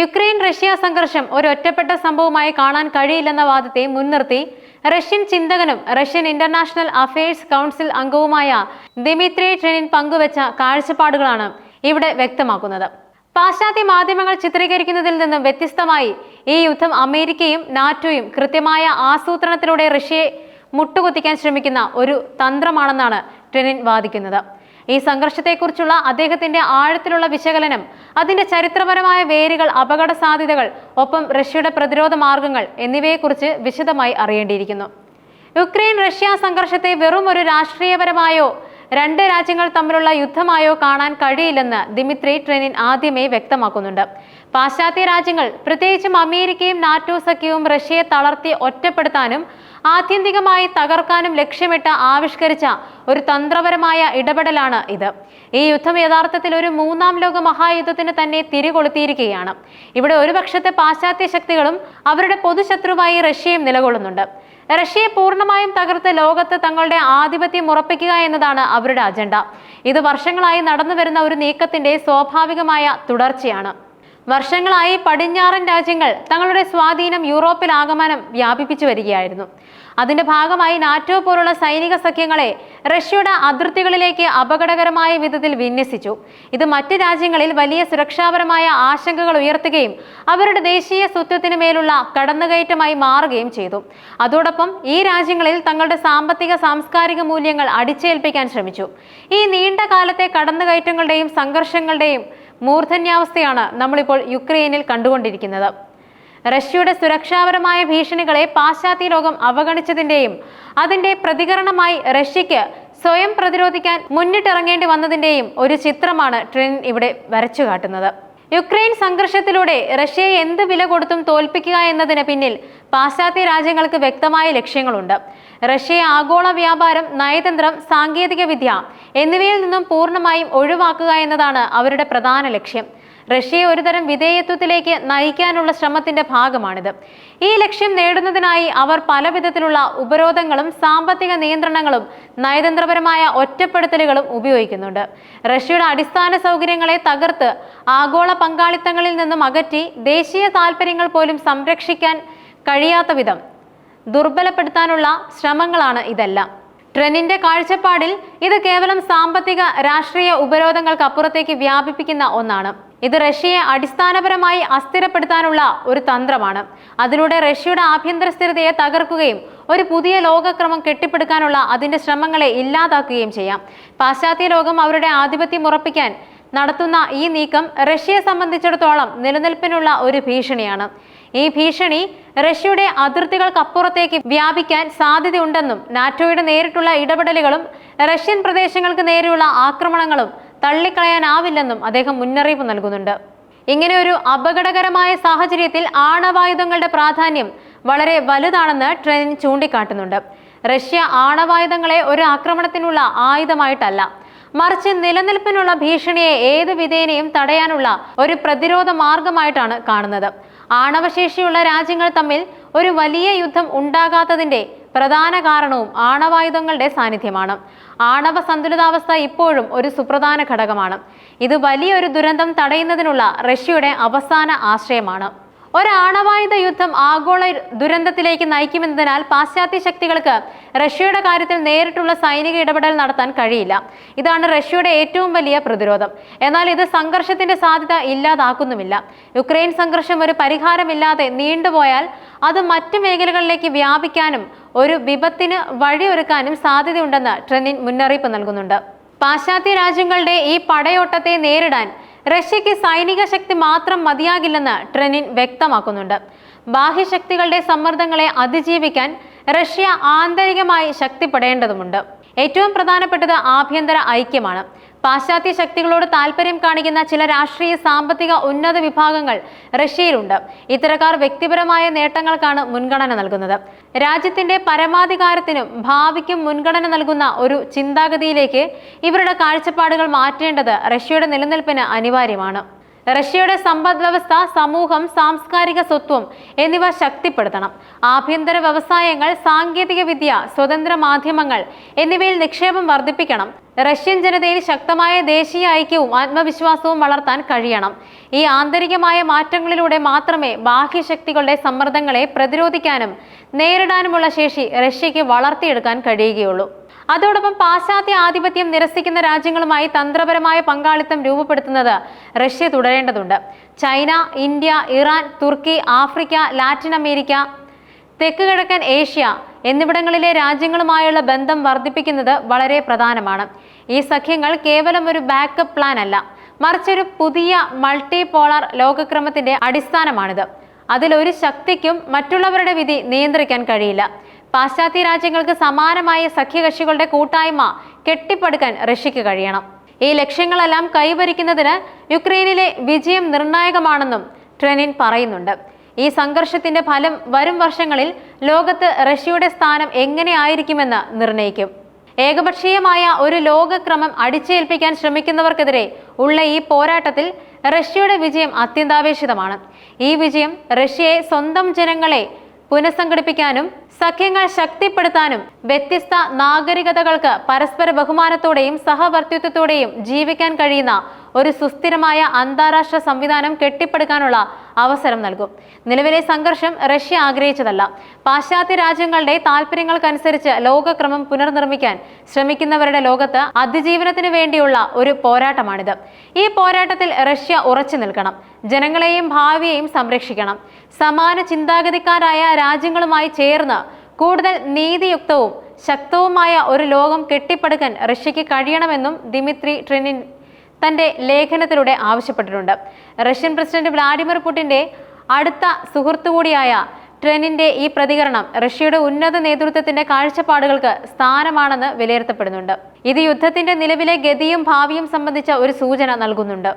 Ukraine Russia സംഘർഷം ഒരു ഒറ്റപ്പെട്ട സംഭവമായി കാണാൻ കഴിയില്ലെന്ന വാദത്തെ മുൻനിർത്തി റഷ്യൻ ചിന്തകനും റഷ്യൻ ഇന്റർനാഷണൽ അഫയേഴ്സ് കൗൺസിൽ അംഗവുമായ ദിമിത്രി ട്രെനിൻ പങ്കുവച്ച കാഴ്ചപ്പാടുകളാണ് ഇവിടെ വ്യക്തമാക്കുന്നത്. പാശ്ചാത്യ മാധ്യമങ്ങൾ ചിത്രീകരിക്കുന്നതിൽ നിന്നും വ്യത്യസ്തമായി ഈ യുദ്ധം അമേരിക്കയും നാറ്റോയും കൃത്യമായ ആസൂത്രണത്തിലൂടെ റഷ്യയെ മുട്ടുകുത്തിക്കാൻ ശ്രമിക്കുന്ന ഒരു തന്ത്രമാണെന്നാണ് ട്രെനിൻ വാദിക്കുന്നത്. ഈ സംഘർഷത്തെക്കുറിച്ചുള്ള അദ്ദേഹത്തിന്റെ ആഴത്തിലുള്ള വിശകലനം അതിന്റെ ചരിത്രപരമായ വേരുകൾ അപകട സാധ്യതകൾ ഒപ്പം റഷ്യയുടെ പ്രതിരോധ മാർഗങ്ങൾ എന്നിവയെക്കുറിച്ച് വിശദമായി അറിയേണ്ടിയിരിക്കുന്നു. യുക്രൈൻ റഷ്യ സംഘർഷത്തെ വെറും ഒരു രാഷ്ട്രീയപരമായോ രണ്ട് രാജ്യങ്ങൾ തമ്മിലുള്ള യുദ്ധമായോ കാണാൻ കഴിയില്ലെന്ന് ദിമിത്രി ട്രെനിൻ ആദ്യമേ വ്യക്തമാക്കുന്നുണ്ട്. പാശ്ചാത്യ രാജ്യങ്ങൾ പ്രത്യേകിച്ചും അമേരിക്കയും നാറ്റോ സഖ്യവും റഷ്യയെ തളർത്തി ഒറ്റപ്പെടുത്താനും ആത്യന്തികമായി തകർക്കാനും ലക്ഷ്യമിട്ട് ആവിഷ്കരിച്ച ഒരു തന്ത്രപരമായ ഇടപെടലാണ് ഇത്. ഈ യുദ്ധം യഥാർത്ഥത്തിൽ ഒരു മൂന്നാം ലോക മഹായുദ്ധത്തിന് തന്നെ തിരികൊളുത്തിയിരിക്കുകയാണ്. ഇവിടെ ഒരു പക്ഷത്തെ പാശ്ചാത്യ ശക്തികളും അവരുടെ പൊതുശത്രുവായി റഷ്യയും നിലകൊള്ളുന്നുണ്ട്. റഷ്യയെ പൂർണമായും തകർത്ത് ലോകത്ത് തങ്ങളുടെ ആധിപത്യം ഉറപ്പിക്കുക എന്നതാണ് അവരുടെ അജണ്ട. ഇത് വർഷങ്ങളായി നടന്നു വരുന്ന ഒരു നീക്കത്തിന്റെ സ്വാഭാവികമായ തുടർച്ചയാണ്. വർഷങ്ങളായി പടിഞ്ഞാറൻ രാജ്യങ്ങൾ തങ്ങളുടെ സ്വാധീനം യൂറോപ്പിൽ ആഗമനം വ്യാപിപ്പിച്ചു വരികയായിരുന്നു. അതിന്റെ ഭാഗമായി നാറ്റോ പോലുള്ള സൈനിക സഖ്യങ്ങളെ റഷ്യയുടെ അതിർത്തികളിലേക്ക് അപകടകരമായ വിധത്തിൽ വിന്യസിച്ചു. ഇത് മറ്റ് രാജ്യങ്ങളിൽ വലിയ സുരക്ഷാപരമായ ആശങ്കകൾ ഉയർത്തുകയും അവരുടെ ദേശീയ സ്വത്വത്തിന് മേലുള്ള കടന്നുകയറ്റമായി മാറുകയും ചെയ്തു. അതോടൊപ്പം ഈ രാജ്യങ്ങളിൽ തങ്ങളുടെ സാമ്പത്തിക സാംസ്കാരിക മൂല്യങ്ങൾ അടിച്ചേൽപ്പിക്കാൻ ശ്രമിച്ചു. ഈ നീണ്ട കാലത്തെ കടന്നുകയറ്റങ്ങളുടെയും സംഘർഷങ്ങളുടെയും മൂർധന്യാവസ്ഥയാണ് നമ്മളിപ്പോൾ യുക്രൈനിൽ കണ്ടുകൊണ്ടിരിക്കുന്നത്. റഷ്യയുടെ സുരക്ഷാപരമായ ഭീഷണികളെ പാശ്ചാത്യ ലോകം അവഗണിച്ചതിന്റെയും അതിന്റെ പ്രതികരണമായി റഷ്യയ്ക്ക് സ്വയം പ്രതിരോധിക്കാൻ മുന്നിട്ടിറങ്ങേണ്ടി വന്നതിന്റെയും ഒരു ചിത്രമാണ് ട്രെയിൻ ഇവിടെ വരച്ചു കാട്ടുന്നത് യുക്രൈൻ സംഘർഷത്തിലൂടെ റഷ്യയെ എന്ത് വില കൊടുത്തും തോൽപ്പിക്കുക എന്നതിന് പിന്നിൽ പാശ്ചാത്യ രാജ്യങ്ങൾക്ക് വ്യക്തമായ ലക്ഷ്യങ്ങളുണ്ട്. റഷ്യയെ ആഗോള വ്യാപാരം നയതന്ത്രം സാങ്കേതിക വിദ്യ എന്നിവയിൽ നിന്നും പൂർണമായും ഒഴിവാക്കുക എന്നതാണ് അവരുടെ പ്രധാന ലക്ഷ്യം. റഷ്യയെ ഒരുതരം വിധേയത്വത്തിലേക്ക് നയിക്കാനുള്ള ശ്രമത്തിന്റെ ഭാഗമാണിത്. ഈ ലക്ഷ്യം നേടുന്നതിനായി അവർ പലവിധത്തിലുള്ള ഉപരോധങ്ങളും സാമ്പത്തിക നിയന്ത്രണങ്ങളും നയതന്ത്രപരമായ ഒറ്റപ്പെടുത്തലുകളും ഉപയോഗിക്കുന്നുണ്ട്. റഷ്യയുടെ അടിസ്ഥാന സൗകര്യങ്ങളെ തകർത്ത് ആഗോള പങ്കാളിത്തങ്ങളിൽ നിന്നും അകറ്റി ദേശീയ താൽപ്പര്യങ്ങൾ പോലും സംരക്ഷിക്കാൻ കഴിയാത്ത വിധം ദുർബലപ്പെടുത്താനുള്ള ശ്രമങ്ങളാണ് ഇതെല്ലാം. ട്രെനിന്റെ കാഴ്ചപ്പാടിൽ ഇത് കേവലം സാമ്പത്തിക രാഷ്ട്രീയ ഉപരോധങ്ങൾക്ക് അപ്പുറത്തേക്ക് വ്യാപിപ്പിക്കുന്ന ഒന്നാണ്. ഇത് റഷ്യയെ അടിസ്ഥാനപരമായി അസ്ഥിരപ്പെടുത്താനുള്ള ഒരു തന്ത്രമാണ്. അതിലൂടെ റഷ്യയുടെ ആഭ്യന്തര സ്ഥിരതയെ തകർക്കുകയും ഒരു പുതിയ ലോകക്രമം കെട്ടിപ്പടുക്കാനുള്ള അതിന്റെ ശ്രമങ്ങളെ ഇല്ലാതാക്കുകയും ചെയ്യാം. പാശ്ചാത്യ ലോകം അവരുടെ ആധിപത്യം ഉറപ്പിക്കാൻ നടത്തുന്ന ഈ നീക്കം റഷ്യയെ സംബന്ധിച്ചിടത്തോളം നിലനിൽപ്പിനുള്ള ഒരു ഭീഷണിയാണ്. ഈ ഭീഷണി റഷ്യയുടെ അതിർത്തികൾക്കപ്പുറത്തേക്ക് വ്യാപിക്കാൻ സാധ്യതയുണ്ടെന്നും നാറ്റോയുടെ നേരിട്ടുള്ള ഇടപെടലുകളും റഷ്യൻ പ്രദേശങ്ങൾക്ക് നേരെയുള്ള ആക്രമണങ്ങളും തള്ളിക്കളയാനാവില്ലെന്നും അദ്ദേഹം മുന്നറിയിപ്പ് നൽകുന്നുണ്ട്. ഇങ്ങനെ ഒരു അപകടകരമായ സാഹചര്യത്തിൽ ആണവായുധങ്ങളുടെ പ്രാധാന്യം വളരെ വലുതാണെന്ന് ട്രെയിൻ ചൂണ്ടിക്കാട്ടുന്നുണ്ട്. റഷ്യ ആണവായുധങ്ങളെ ഒരു ആക്രമണത്തിനുള്ള ആയുധമായിട്ടല്ല മറിച്ച് നിലനിൽപ്പിനുള്ള ഭീഷണിയെ ഏത് വിധേനയും തടയാനുള്ള ഒരു പ്രതിരോധ മാർഗമായിട്ടാണ് കാണുന്നത്. ആണവശേഷിയുള്ള രാജ്യങ്ങൾ തമ്മിൽ ഒരു വലിയ യുദ്ധം ഉണ്ടാകാത്തതിന്റെ പ്രധാന കാരണവും ആണവായുധങ്ങളുടെ സാന്നിധ്യമാണ്. ആണവ സന്തുലിതാവസ്ഥ ഇപ്പോഴും ഒരു സുപ്രധാന ഘടകമാണ്. ഇത് വലിയൊരു ദുരന്തം തടയുന്നതിനുള്ള റഷ്യയുടെ അവസാന ആശ്രയമാണ്. ഒരു ആണവായുധ യുദ്ധം ആഗോള ദുരന്തത്തിലേക്ക് നയിക്കുമെന്നതിനാൽ പാശ്ചാത്യ ശക്തികൾക്ക് റഷ്യയുടെ കാര്യത്തിൽ നേരിട്ടുള്ള സൈനിക ഇടപെടൽ നടത്താൻ കഴിയില്ല. ഇതാണ് റഷ്യയുടെ ഏറ്റവും വലിയ പ്രതിരോധം. എന്നാൽ ഇത് സംഘർഷത്തിന്റെ സാധ്യത ഇല്ലാതാക്കുന്നുമില്ല. യുക്രൈൻ സംഘർഷം ഒരു പരിഹാരമില്ലാതെ നീണ്ടുപോയാൽ അത് മറ്റു മേഖലകളിലേക്ക് വ്യാപിക്കാനും ഒരു വിപത്തിന് വഴിയൊരുക്കാനും സാധ്യതയുണ്ടെന്ന് ട്രെനിൻ മുന്നറിയിപ്പ് നൽകുന്നുണ്ട്. പാശ്ചാത്യ രാജ്യങ്ങളുടെ ഈ പടയോട്ടത്തെ നേരിടാൻ റഷ്യയ്ക്ക് സൈനിക ശക്തി മാത്രം മതിയാകില്ലെന്ന് ട്രെനിൻ വ്യക്തമാക്കുന്നുണ്ട്. ബാഹ്യശക്തികളുടെ സമ്മർദ്ദങ്ങളെ അതിജീവിക്കാൻ റഷ്യ ആന്തരികമായി ശക്തിപ്പെടേണ്ടതുണ്ട് ഏറ്റവും പ്രധാനപ്പെട്ടത് ആഭ്യന്തര ഐക്യമാണ്. പാശ്ചാത്യ ശക്തികളോട് താല്പര്യം കാണിക്കുന്ന ചില രാഷ്ട്രീയ സാമ്പത്തിക ഉന്നത വിഭാഗങ്ങൾ റഷ്യയിലുണ്ട്. ഇത്തരക്കാർ വ്യക്തിപരമായ നേട്ടങ്ങൾക്കാണ് മുൻഗണന നൽകുന്നത്. രാജ്യത്തിന്റെ പരമാധികാരത്തിനും ഭാവിക്കും മുൻഗണന നൽകുന്ന ഒരു ചിന്താഗതിയിലേക്ക് ഇവരുടെ കാഴ്ചപ്പാടുകൾ മാറ്റേണ്ടത് റഷ്യയുടെ നിലനിൽപ്പിന് അനിവാര്യമാണ്. റഷ്യയുടെ സമ്പദ് വ്യവസ്ഥ സമൂഹം സാംസ്കാരിക സ്വത്വം എന്നിവ ശക്തിപ്പെടുത്തണം. ആഭ്യന്തര വ്യവസായങ്ങൾ സാങ്കേതിക വിദ്യ സ്വതന്ത്ര മാധ്യമങ്ങൾ എന്നിവയിൽ നിക്ഷേപം വർദ്ധിപ്പിക്കണം. റഷ്യൻ ജനതയിൽ ശക്തമായ ദേശീയ ഐക്യവും ആത്മവിശ്വാസവും വളർത്താൻ കഴിയണം. ഈ ആന്തരികമായ മാറ്റങ്ങളിലൂടെ മാത്രമേ ബാഹ്യശക്തികളുടെ സമ്മർദ്ദങ്ങളെ പ്രതിരോധിക്കാനും നേരിടാനുമുള്ള ശേഷി റഷ്യയ്ക്ക് വളർത്തിയെടുക്കാൻ കഴിയുകയുള്ളൂ. അതോടൊപ്പം പാശ്ചാത്യ ആധിപത്യം നിരസിക്കുന്ന രാജ്യങ്ങളുമായി തന്ത്രപരമായ പങ്കാളിത്തം രൂപപ്പെടുത്തുന്നത് റഷ്യ തുടരേണ്ടതുണ്ട്. ചൈന ഇന്ത്യ ഇറാൻ തുർക്കി ആഫ്രിക്ക ലാറ്റിൻ അമേരിക്ക തെക്ക് കിഴക്കൻ ഏഷ്യ എന്നിവിടങ്ങളിലെ രാജ്യങ്ങളുമായുള്ള ബന്ധം വർദ്ധിപ്പിക്കുന്നത് വളരെ പ്രധാനമാണ്. ഈ സഖ്യങ്ങൾ കേവലം ഒരു ബാക്കപ്പ് പ്ലാൻ അല്ല. മറിച്ചൊരു പുതിയ മൾട്ടി പോളാർ ലോകക്രമത്തിന്റെ അടിസ്ഥാനമാണിത്. അതിലൊരു ശക്തിക്കും മറ്റുള്ളവരുടെ വിധി നിയന്ത്രിക്കാൻ കഴിയില്ല. പാശ്ചാത്യ രാജ്യങ്ങൾക്ക് സമാനമായ സഖ്യകക്ഷികളുടെ കൂട്ടായ്മ കെട്ടിപ്പടുക്കാൻ റഷ്യക്ക് കഴിയണം. ഈ ലക്ഷ്യങ്ങളെല്ലാം കൈവരിക്കുന്നതിന് യുക്രൈനിലെ വിജയം നിർണായകമാണെന്നും ട്രെനിൻ പറയുന്നുണ്ട്. ഈ സംഘർഷത്തിന്റെ ഫലം വരും വർഷങ്ങളിൽ ലോകത്ത് റഷ്യയുടെ സ്ഥാനം എങ്ങനെയായിരിക്കുമെന്ന് നിർണയിക്കും ഏകപക്ഷീയമായ ഒരു ലോകക്രമം അടിച്ചേൽപ്പിക്കാൻ ശ്രമിക്കുന്നവർക്കെതിരെ ഉള്ള ഈ പോരാട്ടത്തിൽ റഷ്യയുടെ വിജയം അത്യന്താപേക്ഷിതമാണ്. ഈ വിജയം റഷ്യയെ സ്വന്തം ജനങ്ങളെ പുനഃസംഘടിപ്പിക്കാനും സഖ്യങ്ങൾ ശക്തിപ്പെടുത്താനും വ്യത്യസ്ത നാഗരികതകൾക്ക് പരസ്പര ബഹുമാനത്തോടെയും സഹവർത്തിത്വത്തോടെയും ജീവിക്കാൻ കഴിയുന്ന ഒരു സുസ്ഥിരമായ അന്താരാഷ്ട്ര സംവിധാനം കെട്ടിപ്പടുക്കാനുള്ള അവസരം നൽകും. നിലവിലെ സംഘർഷം റഷ്യ ആഗ്രഹിച്ചതല്ല. പാശ്ചാത്യ രാജ്യങ്ങളുടെ താല്പര്യങ്ങൾക്കനുസരിച്ച് ലോകക്രമം പുനർനിർമ്മിക്കാൻ ശ്രമിക്കുന്നവരുടെ ലോകത്ത് അതിജീവനത്തിന് വേണ്ടിയുള്ള ഒരു പോരാട്ടമാണിത്. ഈ പോരാട്ടത്തിൽ റഷ്യ ഉറച്ചു നിൽക്കണം. ജനങ്ങളെയും ഭാവിയെയും സംരക്ഷിക്കണം. സമാന ചിന്താഗതിക്കാരായ രാജ്യങ്ങളുമായി ചേർന്ന് കൂടുതൽ നീതിയുക്തവും ശക്തവുമായ ഒരു ലോകം കെട്ടിപ്പടുക്കാൻ റഷ്യയ്ക്ക് കഴിയണമെന്നും ദിമിത്രി ട്രെനിൻ തന്റെ ലേഖനത്തിലൂടെ ആവശ്യപ്പെട്ടിട്ടുണ്ട്. റഷ്യൻ പ്രസിഡന്റ് വ്ളാഡിമിർ പുടിന്റെ അടുത്ത സുഹൃത്തു കൂടിയായ ട്രെനിന്റെ ഈ പ്രതികരണം റഷ്യയുടെ ഉന്നത നേതൃത്വത്തിന്റെ കാഴ്ചപ്പാടുകൾക്ക് സ്ഥാനമാണെന്ന് വിലയിരുത്തപ്പെടുന്നുണ്ട്. ഇത് യുദ്ധത്തിന്റെ നിലവിലെ ഗതിയും ഭാവിയും സംബന്ധിച്ച ഒരു സൂചന നൽകുന്നുണ്ട്.